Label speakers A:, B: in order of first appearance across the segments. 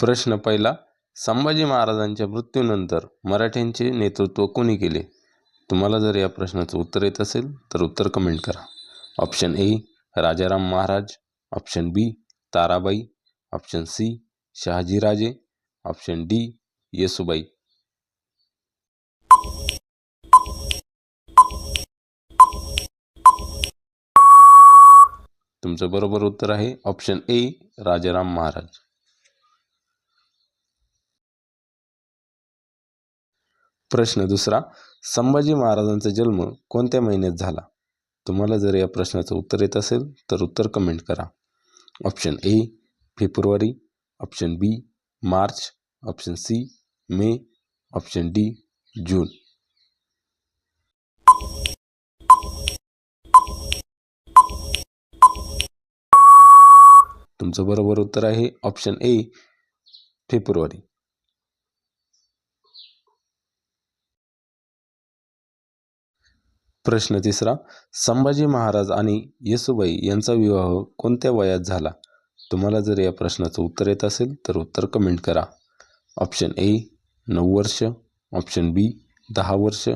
A: प्रश्न पहिला संभाजी महाराजांच्या मृत्यूनंतर मराठ्यांचे नेतृत्व कोणी केले? तुम्हाला जर या प्रश्नाचं उत्तर येत असेल तर उत्तर कमेंट करा. Option A Rajaram Maharaj. Option B Tarabai. Option C Shahajiraje. Option D Yesubai. तुमचं बरोबर उत्तर आहे ऑप्शन ए राजाराम महाराज. प्रश्न दुसरा संभाजी महाराजांचा जन्म कोणत्या महिन्यात झाला? तुम्हाला जर या प्रश्नाचं उत्तर येत असेल तर उत्तर कमेंट करा. ऑप्शन ए फेब्रुवारी. ऑप्शन बी मार्च. ऑप्शन सी मे. ऑप्शन डी जून. तुमचं बरोबर उत्तर आहे. ऑप्शन ए फेब्रुवारी. प्रश्न तिसरा संभाजी महाराज आणि येसुबाई यांचा विवाह कोणत्या वयात झाला? तुम्हाला जर या प्रश्नाचं उत्तर येत असेल तर उत्तर कमेंट करा. ऑप्शन ए नऊ वर्ष. ऑप्शन बी दहा वर्ष.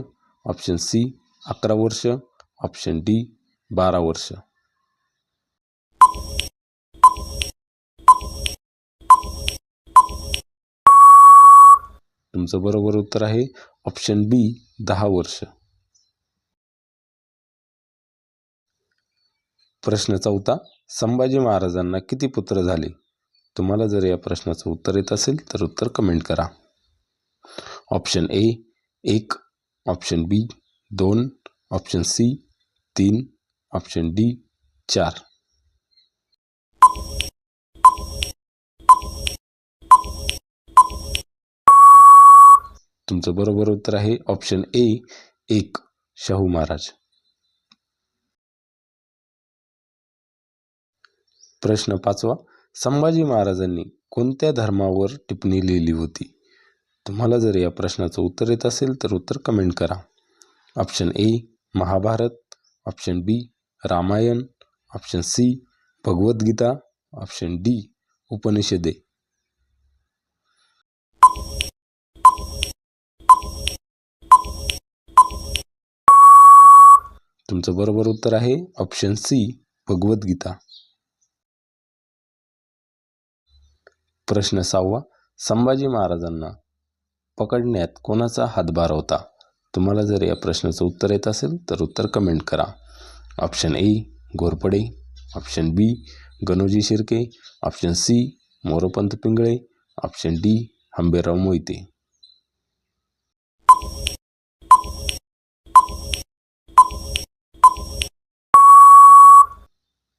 A: ऑप्शन सी अकरा वर्ष. ऑप्शन डी बारा वर्ष. तुमचं बरोबर उत्तर आहे ऑप्शन बी दहा वर्ष. प्रश्न चौथा संभाजी महाराजांना किती पुत्र झाले? तुम्हाला जर या प्रश्नाचं उत्तर येत असेल तर उत्तर कमेंट करा. ऑप्शन ए एक. ऑप्शन बी दोन. ऑप्शन सी तीन. ऑप्शन डी चार. तुमचं बरोबर उत्तर आहे. ऑप्शन ए एक. शाहू महाराज. प्रश्न पाचवा संभाजी महाराजांनी कोणत्या धर्मावर टिप्पणी लिहिली होती? तुम्हाला जर या प्रश्नाचं उत्तर येत असेल तर उत्तर कमेंट करा. Option A Mahabharat. Option B Ramayan. Option C Bhagavad Gita. Option D उपनिषदे. तुमचं बरोबर उत्तर आहे ऑप्शन सी भगवद्गीता. प्रश्न सहावा. संभाजी महाराजांना पकडण्यात कोणाचा हातभार होता? तुम्हाला जर या प्रश्नाचं उत्तर येत असेल तर उत्तर कमेंट करा. Option A Ghorpade. Option B Ganoji Shirke. Option C Moropant Pingale. Option D Hambirrao Mohite.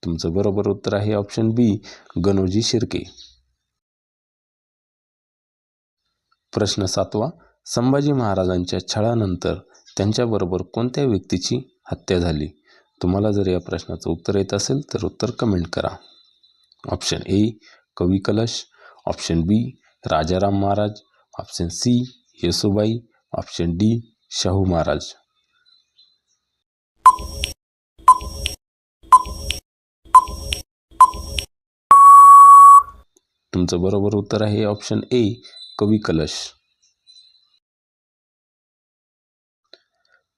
A: तुमचं बरोबर उत्तर आहे ऑप्शन बी गणोजी शिर्के. प्रश्न सातवा संभाजी महाराजांच्या छळानंतर त्यांच्याबरोबर कोणत्या व्यक्तीची हत्या झाली? तुम्हाला जर या प्रश्नाचं उत्तर येत असेल तर उत्तर कमेंट करा. Option A Kavi Kalash. Option B Rajaram Maharaj. Option C Yesubai. Option D Shahu Maharaj. तुमचं बरोबर उत्तर आहे ऑप्शन ए कवी कलश.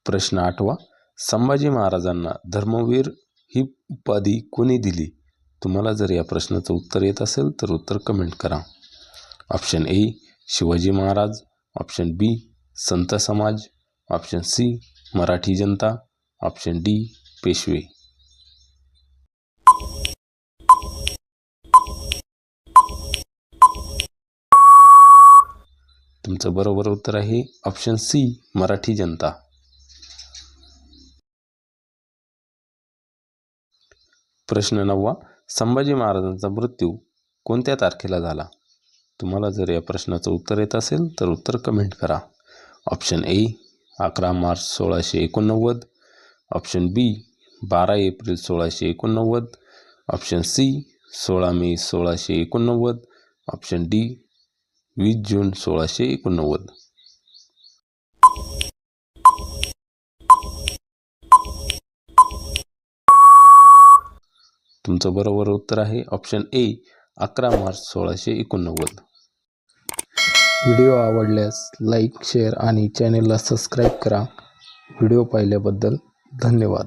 A: प्रश्न आठवा. संभाजी महाराजांना धर्मवीर ही उपाधी कोणी दिली? तुम्हाला जर या प्रश्नाचं उत्तर येत असेल तर उत्तर कमेंट करा. Option A Shivaji Maharaj. Option B संत समाज. ऑप्शन सी मराठी जनता. ऑप्शन डी पेशवे. तुमचं बरोबर उत्तर आहे ऑप्शन सी मराठी जनता. प्रश्न नववा संभाजी महाराजांचा मृत्यू कोणत्या तारखेला झाला? तुम्हाला जर या प्रश्नाचं उत्तर येत असेल तर उत्तर कमेंट करा. ऑप्शन ए अकरा मार्च सोळाशे एकोणनव्वद. ऑप्शन बी बारा एप्रिल सोळाशे एकोणनव्वद. ऑप्शन सी सोळा मे सोळाशे एकोणनव्वद. ऑप्शन डी वीस जून सोळाशे एकोणनव्वद. तुमचं बरोबर उत्तर आहे ऑप्शन ए अकरा मार्च सोळाशे एकोणनव्वद. व्हिडिओ आवडल्यास लाईक शेअर आणि चॅनेलला सबस्क्राईब करा. व्हिडिओ पाहिल्याबद्दल धन्यवाद.